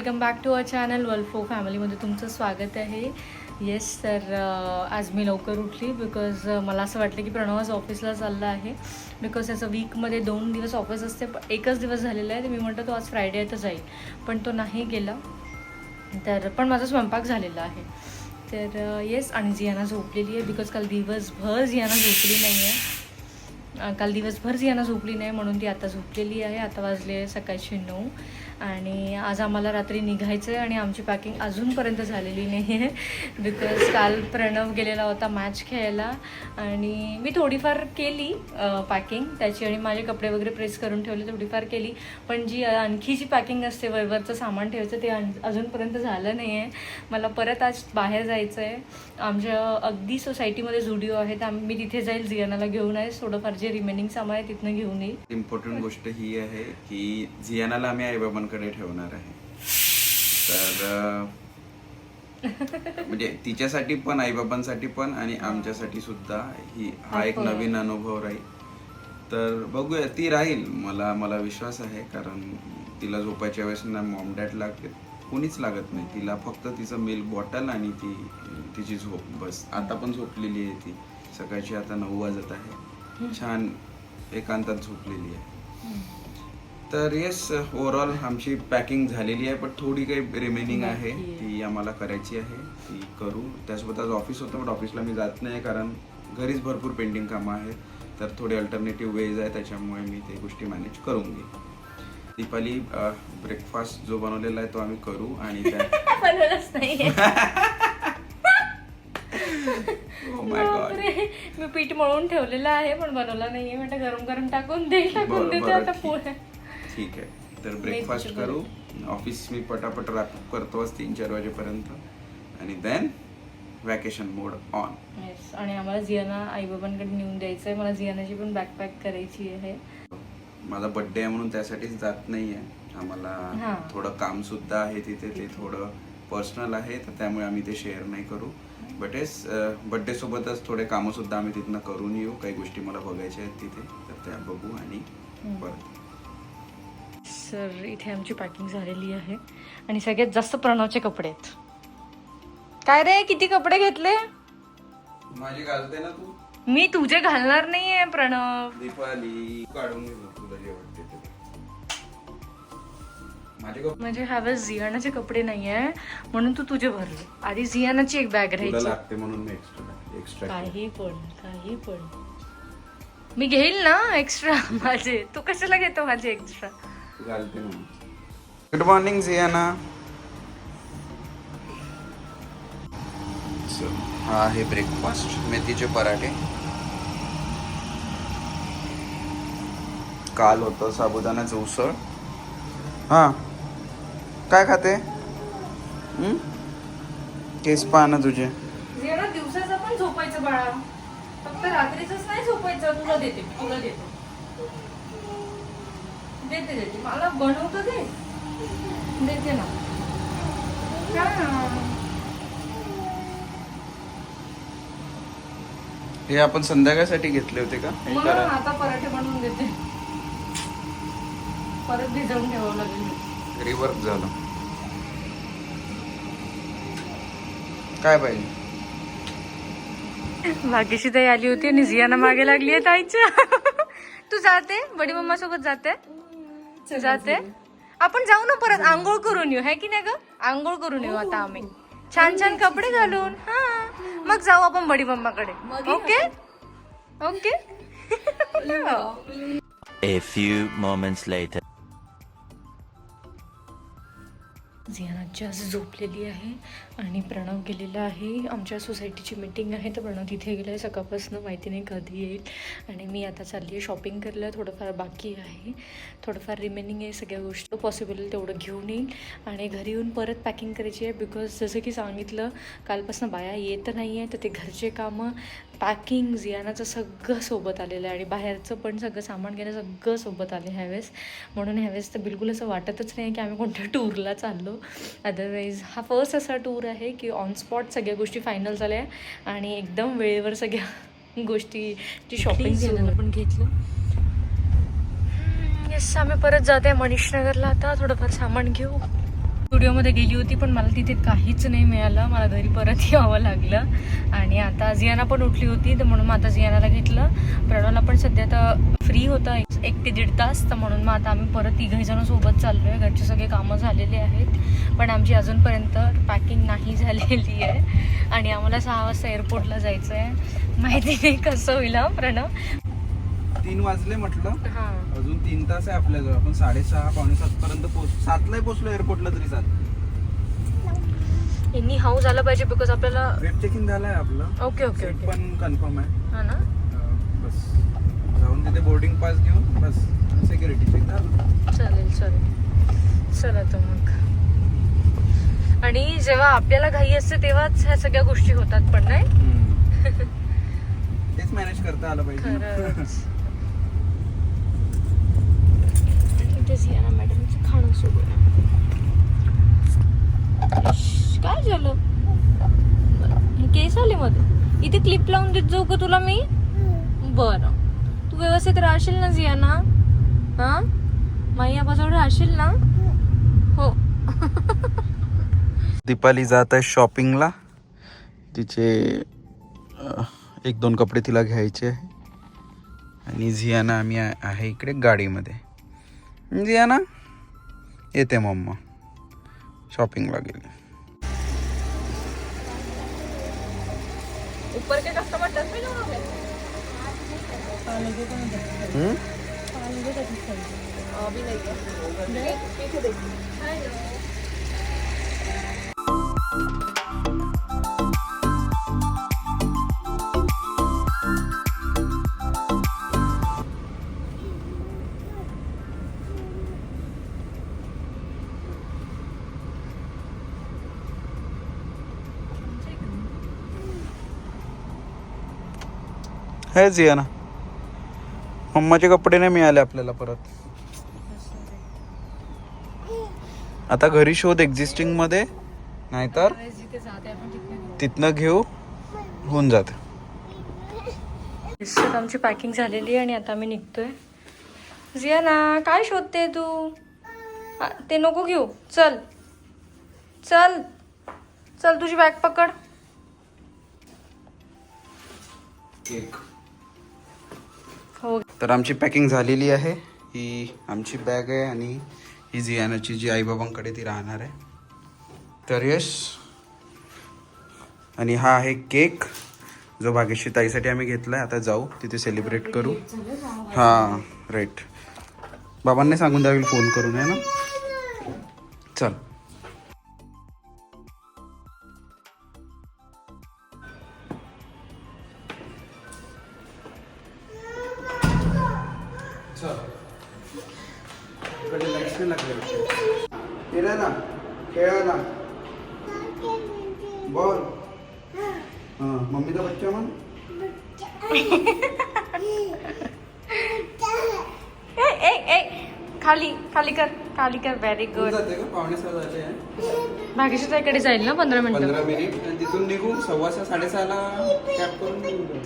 Welcome back to our channel वल्फो फॅमिलीमध्ये तुमचं स्वागत आहे. येस तर आज मी लवकर उठली बिकॉज मला असं वाटलं की प्रणव आज ऑफिसला चालला आहे. बिकॉज त्याचं वीकमध्ये दोन दिवस ऑफिस असते पण एकच दिवस झालेला आहे. तर मी म्हणतो तो आज फ्रायडे आहे तर जाईल. पण तो नाही गेला. तर पण माझा स्वयंपाक झालेला आहे. तर येस आणि जियाना झोपलेली आहे बिकॉज काल दिवसभर जियाना झोपली नाही आहे काल दिवसभर जियाना झोपली नाही म्हणून ती आता झोपलेली आहे. आता वाजले आहे सकाळचे नऊ. आणि आज आम्हाला रात्री निघायचं आहे आणि आमची पॅकिंग अजूनपर्यंत झालेली नाही आहे बिकॉज काल प्रणव गेलेला होता मॅच खेळायला. आणि मी थोडीफार केली पॅकिंग त्याची आणि माझे कपडे वगैरे प्रेस करून ठेवले थोडीफार केली. पण जी आणखी जी पॅकिंग असते वरवरचं सामान ठेवायचं ते अजूनपर्यंत झालं नाही आहे मला परत आज बाहेर जायचं आहे आमच्या अगदी सोसायटीमध्ये जुडिओ आहे तर आम्ही मी तिथे जाईल जियानाला घेऊन आहे. थोडंफार जे रिमेनिंग सामान आहे तिथनं घेऊन येईल. इम्पॉर्टंट गोष्ट ही आहे की झियानाला आम्ही आईबाबांकडे ठेवणार आहे? तर म्हणजे तिच्यासाठी पण आईबाबांसाठी पण आणि आमच्यासाठी सुद्धा ही हा एक नवीन अनुभव राहील. तर बघूया ती राहील. मला मला विश्वास आहे कारण तिला झोपायच्या वेळेस ना मॉम डॅड लागते कोणीच लागत नाही. तिला फक्त तिचं मिल्क बॉटल आणि ती तिची झोप. बस आता पण झोपलेली आहे ती. सकाळची आता नऊ वाजत आहे. छान एकांतात झोपलेली आहे. तर येस ओव्हरऑल आमची पॅकिंग झालेली आहे पण थोडी काही रिमेनिंग आहे. ती आम्हाला करायची आहे. ती करू. त्यासोबत आज ऑफिस होतं पण ऑफिसला मी जात नाही कारण घरीच भरपूर पेंडिंग कामं आहेत. तर थोडे अल्टरनेटिव्ह वेज आहे त्याच्यामुळे मी ते गोष्टी मॅनेज करून घेईन. दीपाली ब्रेकफास्ट जो बनवलेला आहे तो आम्ही करू आणि Oh. मी पीठ मळून ठेवलेलं आहे पण बनवला नाहीये. म्हटलं गरम गरम टाकून दे टाकून देते. आता. पोहे ठीक आहे. तर ब्रेकफास्ट करू. ऑफिस मी पटापट रॅपअप करतो तीन चार वाजेपर्यंत. आणि then vacation mode on yes आणि आम्हाला जियाना आईबाबांकडे नेऊन द्यायचं आहे मला जियानाची पण बॅकपॅक करायची आहे. माझा बर्थडे आहे म्हणून त्यासाठीच जात नाहीये. हां. आम्हाला थोडं काम सुद्धा आहे तिथे ते थोडं पर्सनल आहे तर त्यामुळे आम्ही ते शेअर नाही करू. बट एस बर्थडे सोबतच थोडे कामं सुद्धा आम्ही तिथनं करून येऊ. काही गोष्टी मला बघायच्या आहेत तिथे तर त्या बघू आणि परत सर इथे आमची पॅकिंग झालेली आहे. आणि सगळ्यात जास्त प्रणवचे कपडे आहेत. काय रे किती कपडे घेतले? माझी घालते ना तू? मी तुझे घालणार नाहीये प्रणव. दीपाली काढून तुला जे वाटते म्हणजे ह्यावेळेस जियानाचे कपडे नाहीये म्हणून तू तुझे भरले आधी जियानाची एक बॅग राहायची. लागते म्हणून मी एक्स्ट्रा एक्स्ट्रा काही पण काही पण. मी घेईल ना एक्स्ट्रा माझे? तू कशाला घेतो माझे एक्स्ट्रा घालते म्हणून. गुड मॉर्निंग जियाना हा आहे ब्रेकफास्ट मेथीचे पराठे. काल होतं साबुदाण्याचं उसळ. हा. काय खाते? हं? केस पहा ना तुझे. दिवसाचं पण झोपायचं बाळा. फक्त रात्रीच नाही झोपायचं तुला देते तुला देते. देते देते. मला बनवतं दे देते ना. हा. आपण संध्याकाळसाठी घेतले होते का? मग. आता पराठे बनवून देते. परत भिजवून ठेवावं लागेल. रिवर्क झालं. काय पाहिजे भाग्यशी ताई आली होती आणि जियाना मागे लागली आहे ताईच्या तू जाते? बडी मम्मा सोबत जाते? जाते? आपण जाऊ ना परत आंघोळ करून येऊ है की नाही ग? आंघोळ करून येऊ आता आम्ही. छान छान कपडे घालून हा. मग जाऊ आपण buddy मम्माकडे okay? Okay? A few moments later. Jiana आज झोपलेली आहे आणि प्रणव गेलेला आहे. आमच्या सोसायटीची मीटिंग आहे तर प्रणव तिथे गेला आहे सकाळपासून माहिती नाही कधी येईल. आणि मी आता चालली आहे शॉपिंग करायला. थोडंफार बाकी आहे. थोडंफार रिमेनिंग आहे सगळ्या गोष्टी. पॉसिबल तेवढं घेऊन येईल. आणि घरी येऊन परत पॅकिंग करायची आहे. बिकॉज जसं की सांगितलं कालपासून बाया येत नाही आहे तर ते घरचे कामं पॅकिंग जियानाचं सगळं सोबत आलेलं आहे. आणि बाहेरचं पण सगळं सामान घेणं सगळं सोबत आलं ह्यावेळेस म्हणून ह्यावेळेस तर बिलकुल असं वाटतच नाही की आम्ही कोणत्या टूरला चाललो. अदरवाईज हा फर्स्ट असा टूर आहे की ऑन स्पॉट सगळ्या गोष्टी फायनल झाल्या. आणि एकदम वेळेवर सगळ्या गोष्टीची शॉपिंग पण घेतलं. येस आम्ही परत जाते मनीषनगरला आता. थोडंफार सामान घेऊ. स्टुडिओमध्ये गेली होती पण मला तिथे काहीच नाही मिळालं. मला घरी परत यावं लागलं. आणि आता जियाना पण उठली होती तर म्हणून मग आता जियानाला घेतलं. प्रणवला पण सध्या तर फ्री होता एक ते दीड तास. तर म्हणून मग आता आम्ही परत तिघही जण सोबत चाललो आहे घरचे सगळे कामं झालेले आहेत. पण आमची अजूनपर्यंत पॅकिंग नाही झालेली आहे. आणि आम्हाला सहा वाजता एअरपोर्टला जायचं आहे माहिती नाही कसं होईल प्रणव. तीन वाजले म्हटलं. हां. अजून तीन तास आहे आपल्याजवळ आपण साडेसहा पावणे सात पर्यंत पोहोच सातलाही पोहोचलो एअरपोर्टला तरी सात यांनी हाऊ झालं पाहिजे बिकॉज आपल्याला वेट चेक इन झालंय आपलं. ओके ओके सीट ओके पण कन्फर्म आहे. हां ना? अं, बस. जाऊन तिथे बोर्डिंग पास घेऊन बस. सिक्युरिटी चेक झालं. चालेल चालेल. चला तर मग. आणि जेव्हा आपल्याला घाई असते तेव्हाच ह्या सगळ्या गोष्टी होतात पण नाही. तेच मॅनेज करता आलं पाहिजे. खरंच. इथे सियाना मॅडमचं खाणं सुरू काय झालं? केस आले मध्ये. इथे क्लिप लावून देत जाऊ का तुला मी? बरं. तू व्यवस्थित राहशील ना जियाना? हा? माई आबाजवळ राहशील ना? हो. दीपाली जात आहे शॉपिंगला तिचे एक दोन कपडे तिला घ्यायचे आहे. आणि झियाना आम्ही आहे इकडे गाडीमध्ये. झियाना येते मम्मा शॉपिंगला गेली ऊपर के कस्टमर डस में जाओगे हम्म? अभी नहीं है पीछे देख है झियाना मम्माचे कपडे नाही मिळाले आपल्याला परत. आता घरी शोध एक्झिस्टिंगमध्ये. नाहीतर तिथनं घेऊ होऊन जाते. आमची पॅकिंग झालेली आहे आणि आता आम्ही निघतोय. जियाना काय शोधते तू? ते नको घेऊ. चल. चल. चल तुझी बॅग पकड. केक हो. तर आमची पॅकिंग झालेली आहे. ही आमची बॅग आहे आणि ही जियानाची जी आईबाबांकडे ती राहणार आहे. तर यश आणि हा आहे केक जो भाग्यश्री ताईसाठी आम्ही घेतला आहे आता जाऊ तिथे सेलिब्रेट करू. हां राईट बाबांनी सांगून द्यावी फोन करून आहे ना? चल. कर व्हेरी गुड का? भाग्यश्री ताईकडे जाईल ना पंधरा मिनिटं? पंधरा मिनिट. आणि तिथून निघू सव्वा सहा साडेसहाला कॅब करून निघून जाऊ.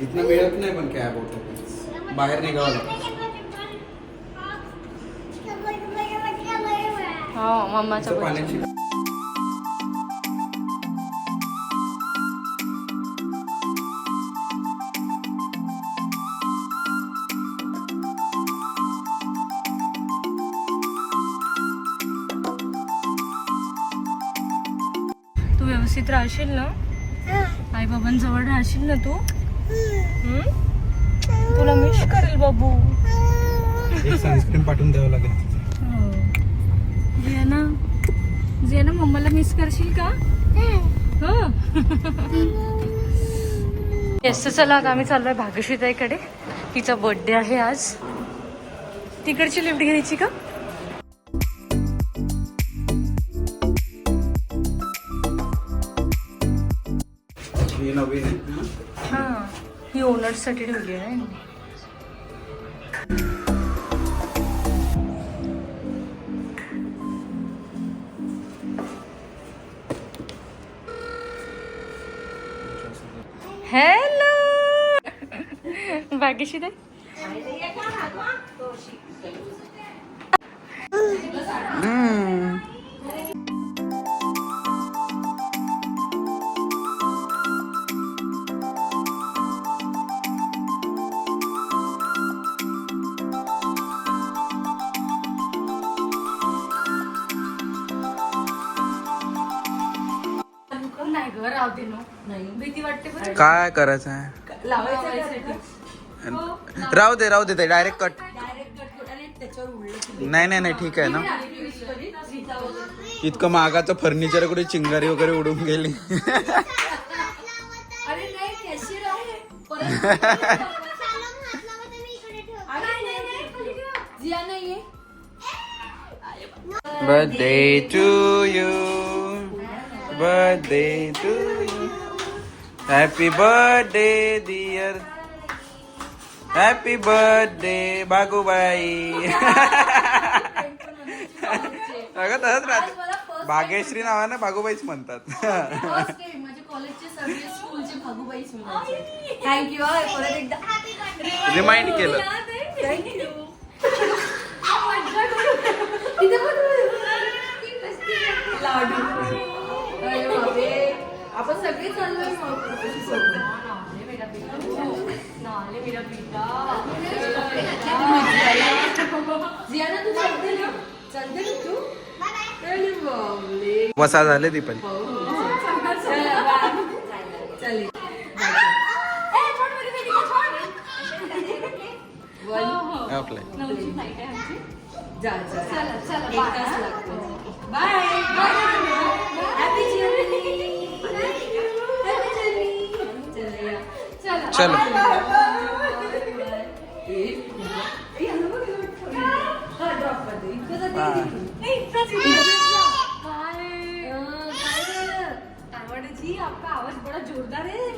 इथनं मिळत नाही पण कॅब होतं. बाहेर निघावं लागतं. हो मम्माचा इथं बर्थडे. पाण्याची राहशील ना? आई बाबांजवळ राहशील ना तू? तुला मिस करेल बाबू. एक सनस्क्रीन पाठवून द्यावं लागेल तिथे. हो. जियाना. जियाना मम्माला मिस करशील का? हो. येस तर चला आता आम्ही चाललोय भाग्यश्रीताईकडे. तिचा बर्थडे आहे आज. तिकडची लिफ्ट घ्यायची का? नवीन आहे ना? हा ही ओनर्ससाठी ठेवली आहे हॅलो भाग्यश्री ताई नाही ग राहते ना. नाही भीती वाटते पण काय करायचं आहे? राहू दे राहू दे ते डायरेक्ट कट नाही नाही नाही ठीक आहे ना. इतकं महागाचं फर्निचर कुठे चिंगारी वगैरे उडून गेली. अरे नाही कॅशियर आहे. परत जिया नाहीये. Birthday to you birthday to you happy birthday dear happy birthday Bagubai अगं तसंच राहते. भाग्यश्री नावानं बागूबाईच म्हणतात. एकदा. रिमाइंड केलं. थँक्यू आपण सगळे चाललोय चलते ना. तू. अरे बापरे चलो. आवाज बडा जोरदार आहे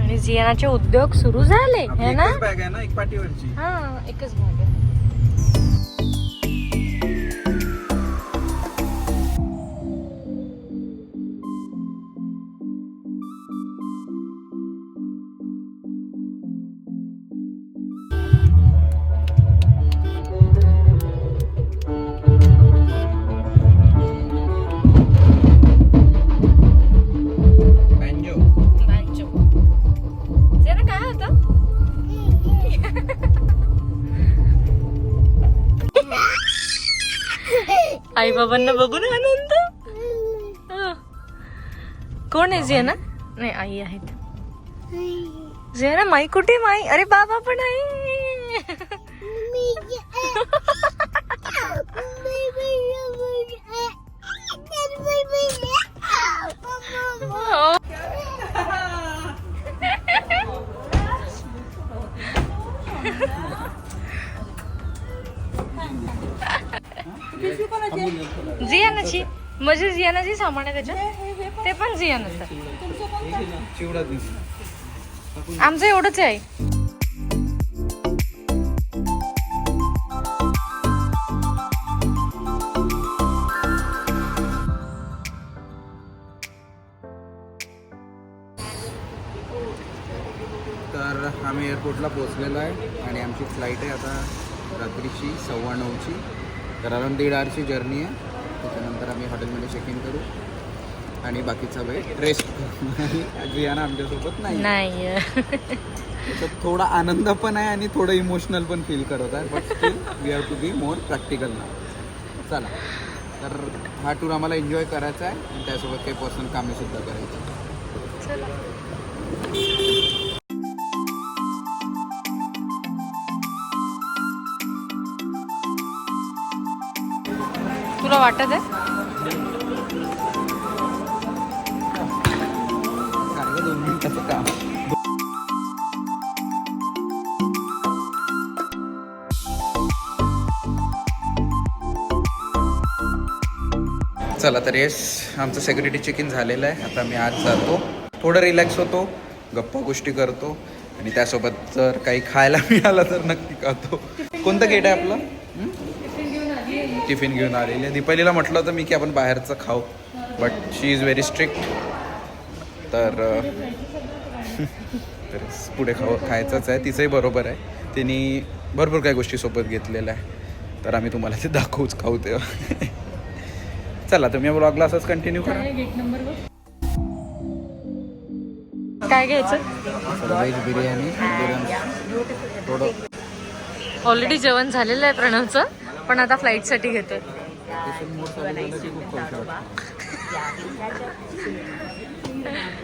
आणि जियानाचे उद्योग सुरू झाले है ना? बॅग आहे ना एक पाठीवरची. हा एकच भाग आहे. आई बाबांना बघून आनंद. कोण आहे जियाना? नाही आई आहेत. जियाना माई कुठे माई? अरे बाबा पण आहे. जियानाची म्हणजे जियानाची सामान आहे त्याच्यात ते पण जियानाचं दिसला आमचं एवढंच आहे तर आम्ही एअरपोर्टला पोहोचलेलो आहे आणि आमची फ्लाईट आहे आता रात्रीची सव्वा नऊची. तर अराउंड दीड आवरची जर्नी आहे. त्याच्यानंतर आम्ही हॉटेलमध्ये चेक इन करू. आणि बाकीचा वेळ रेस्ट जियाना आमच्यासोबत नाही. त्याच्यात थोडा आनंद पण आहे आणि थोडं इमोशनल पण फील करत आहे. But still we have to be more practical ना चला. तर हा टूर आम्हाला एन्जॉय करायचा आहे. आणि त्यासोबत काही पर्सनल कामे सुद्धा करायची. आहेत. वाटत आहे? चला तर येस आमचं सेक्युरिटी चेक इन झालेलं आहे. आता मी आज जातो. थोडं रिलॅक्स होतो गप्पा गोष्टी करतो आणि त्यासोबत जर काही खायला मिळालं तर नक्की खातो. कोणतं गेट आहे आपलं? टिफिन घेऊन आलेली आहे. दीपालीला म्हटलं होतं मी की आपण बाहेरचं खाऊ but she is very strict तर तर पुढे खाव खायचंच आहे. तिचंही बरोबर आहे. तिने भरपूर काही गोष्टी सोबत घेतलेल्या आहे. तर आम्ही तुम्हाला ते दाखवूच खाऊ तेव्हा. चला तुम्ही ब्लॉगला असंच कंटिन्यू करा. काय घ्यायचं? व्हेज बिर्याणी ऑलरेडी जेवण झालेलं आहे प्रणवचं. पण आता फ्लाईटसाठी घेतोय.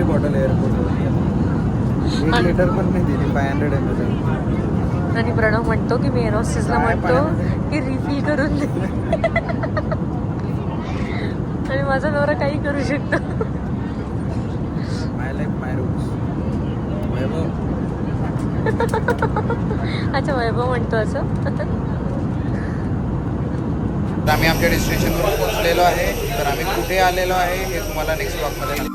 रुपयाची बॉटल एअरपोर्टवर एक लिटर पण नाही दिली फाय हंड्रेड एम एल आणि प्रणव म्हणतो की मी एरोसिसला म्हणतो की रिफिल करून दे. आणि माझा नवरा काही करू शकतो. My life my rules Vaibhav. अच्छा वैभव म्हणतो असं. तर आम्ही आमच्या डेस्टिनेशनवर पोहोचलेलो आहे. तर आम्ही कुठे आलेलो आहे हे तुम्हाला नेक्स्ट ब्लॉगमध्ये